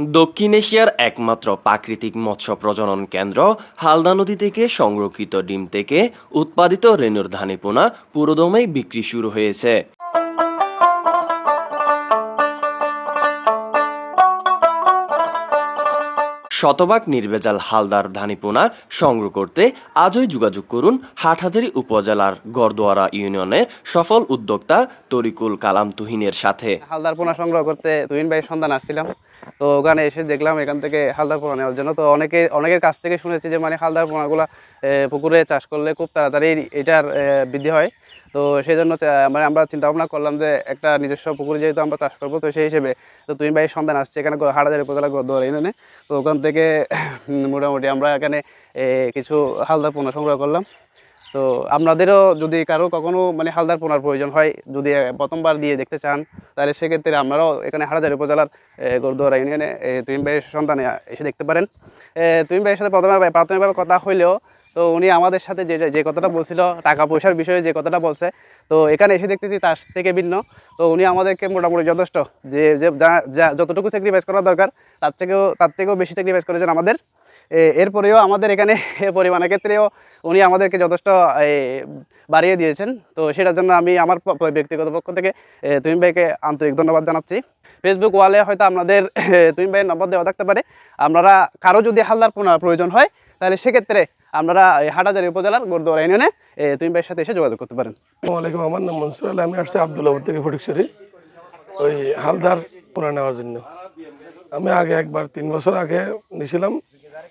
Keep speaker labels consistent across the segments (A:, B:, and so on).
A: দক্ষিণ এশিয়ার একমাত্র প্রাকৃতিক মৎস্য প্রজনন কেন্দ্র হালদা নদী থেকে সংরক্ষিত ডিম থেকে উৎপাদিত রেনুর ধানি পোনা পুরোদমেই বিক্রি শুরু হয়েছে। শতভাগ নির্ভেজাল হালদার ধানিপোনা সংগ্রহ করতে আজই যোগাযোগ করুন হাটহাজারী উপজেলার গড়দোয়ারা ইউনিয়নের সফল উদ্যোক্তা তরিকুল কালাম তুহিনের সাথে।
B: হালদার পোনা সংগ্রহ করতে তুহিন ভাইয়ের সন্ধান আসছিলাম তো ওখানে এসে দেখলাম এখান থেকে হালদার পোনা নেওয়ার জন্য। তো অনেকে, অনেকের কাছ থেকে শুনেছি যে মানে হালদার পোনাগুলো পুকুরে চাষ করলে খুব তাড়াতাড়ি এটার বৃদ্ধি হয়। তো সেই জন্য মানে আমরা চিন্তা ভাবনা করলাম যে একটা নিজস্ব পুকুরে যেহেতু আমরা চাষ করব, তো সেই হিসেবে, তো তুমি ভাইয়ের সন্ধান আসছে এখানে হাটাজারি উপজেলা গদুয়ার ইউনিয়নে। তো ওখান থেকে মোটামুটি আমরা এখানে কিছু হালদার পোনা সংগ্রহ করলাম। তো আপনাদেরও যদি কারও কখনো মানে হালদার পোনার প্রয়োজন হয় যদি প্রথমবার দিয়ে দেখতে চান তাহলে সেক্ষেত্রে আপনারাও এখানে হাটাজারি উপজেলার গরদুয়ারা ইউনিয়নে এ, ভাইয়ের সন্তানে এসে দেখতে পারেন। তুহিন ভাইয়ের সাথে প্রথমে প্রাথমিকভাবে কথা হইলেও তো উনি আমাদের সাথে যে যে কথাটা বলছিল টাকা পয়সার বিষয়ে যে কথাটা বলছে তো এখানে এসে দেখতেছি তার থেকে ভিন্ন। তো উনি আমাদেরকে মোটামুটি যথেষ্ট যে যে যতটুকু স্যাক্রিফাইস করা দরকার তার থেকেও তার থেকেও বেশি স্যাক্রিফাইস করেছেন আমাদের। এরপরেও আমাদের এখানে পরিমাণের ক্ষেত্রেও উনি আমাদেরকে যথেষ্ট বাড়িয়ে দিয়েছেন। তো সেটার জন্য আমি আমার ব্যক্তিগত পক্ষ থেকে তুহিন ভাইকে আন্তরিক ধন্যবাদ জানাচ্ছি। ফেসবুক ওয়ালে হয়তো আপনাদের তুহিন ভাইয়ের নম্বর দেওয়া থাকতে পারে। আপনারা কারও যদি হালদার প্রয়োজন হয়, তাহলে সেক্ষেত্রে আপনারা হাটাজারি উপজেলার গোরদোয়ারা ইউনিয়নে তুহিন ভাইয়ের সাথে এসে যোগাযোগ করতে পারেন।
C: ওয়ালাইকুম, আমার নাম মনসুর আলী। আমি আসছি আবদুল্লাপুর থেকে ফটিকছড়ি। ওই হালদার পোনা নেওয়ার জন্য। আমি আগে একবার, তিন বছর আগে নিয়েছিলাম।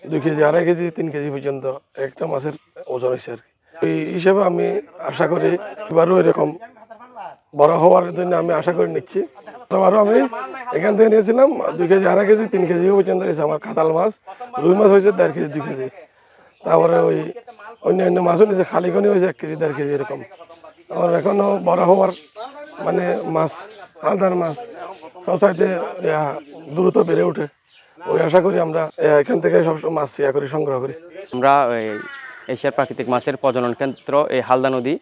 C: দুই কেজি আড়াই কেজি তিন কেজি পর্যন্ত একটা মাছের ওজন হয়েছে আর কি। এই হিসেবে আমি আশা করি এবারও এরকম বড় হওয়ার জন্য আমি আশা করে নিচ্ছি। এবারও আমি এখান থেকে নিয়েছিলাম দুই কেজি আড়াই কেজি তিন কেজি পর্যন্ত হয়েছে আমার কাতাল মাছ। রুই মাছ হয়েছে দেড় কেজি দুই কেজি। তারপরে ওই অন্যান্য মাছও নিয়েছে খালি কনি হয়েছে এক কেজি দেড় কেজি এরকম। আমার এখনও বড় হওয়ার মানে মাছ আলদার মাছ সবচাইতে ইয়া, দ্রুত বেড়ে ওঠে। ওই আশা করি আমরা এখান থেকে সব মাছ ইয়া করি, সংগ্রহ করি।
D: আমরা এশিয়ার প্রাকৃতিক মাছের প্রজনন কেন্দ্র, এই হালদা নদী।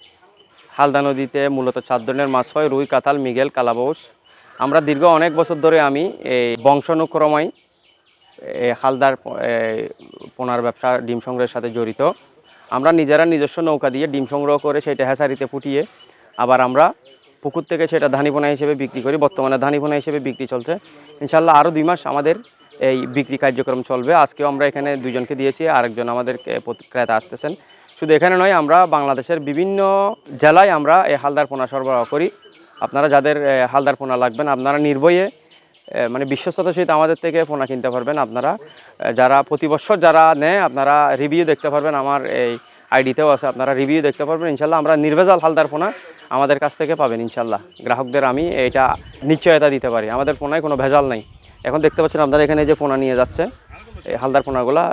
D: হালদা নদীতে মূলত চার ধরনের মাছ হয়, রুই কাতাল মিগেল কালাবৌস আমরা দীর্ঘ অনেক বছর ধরে আমি, এই বংশানুক্রমাই এই হালদার পোনার ব্যবসা, ডিম সংগ্রহের সাথে জড়িত। আমরা নিজেরা নিজস্ব নৌকা দিয়ে ডিম সংগ্রহ করে সেটা হ্যাসারিতে ফুটিয়ে, আবার আমরা পুকুর থেকে সেটা ধানিপোনা হিসেবে বিক্রি করি। বর্তমানে ধানিপোনা হিসেবে বিক্রি চলছে। ইনশাল্লাহ আরও দুই মাস আমাদের এই বিক্রি কার্যক্রম চলবে। আজকেও আমরা এখানে দুজনকে দিয়েছি, আরেকজন আমাদের ক্রেতা আসতেছেন। শুধু এখানে নয়, আমরা বাংলাদেশের বিভিন্ন জেলায় আমরা এই হালদার পোনা সরবরাহ করি। আপনারা যাদের হালদার পোনা লাগবেন আপনারা নির্ভয়ে মানে বিশ্বস্ততার সহিত আমাদের থেকে পোনা কিনতে পারবেন আপনারা। যারা প্রতি বছর যারা নেয়, আপনারা রিভিউ দেখতে পারবেন, আমার এই আইডিতেও আছে, আপনারা রিভিউ দেখতে পারবেন। ইনশাল্লাহ আমরা নির্ভেজাল হালদার পোনা আমাদের কাছ থেকে পাবেন ইনশাল্লাহ গ্রাহকদের আমি এটা নিশ্চয়তা দিতে পারি। আমাদের পোনায় কোনো ভেজাল নাই। এখন দেখতে পাচ্ছেন আপনারা এখানে যে পোনা নিয়ে যাচ্ছে, এই হালদার পোনাগুলা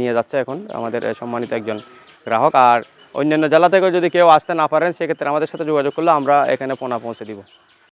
D: নিয়ে যাচ্ছে এখন আমাদের সম্মানিত একজন গ্রাহক। আর অন্যান্য জেলা থেকে যদি কেউ আসতে না পারেন, সেক্ষেত্রে আমাদের সাথে যোগাযোগ করলে আমরা এখানে পোনা পৌঁছে দিব।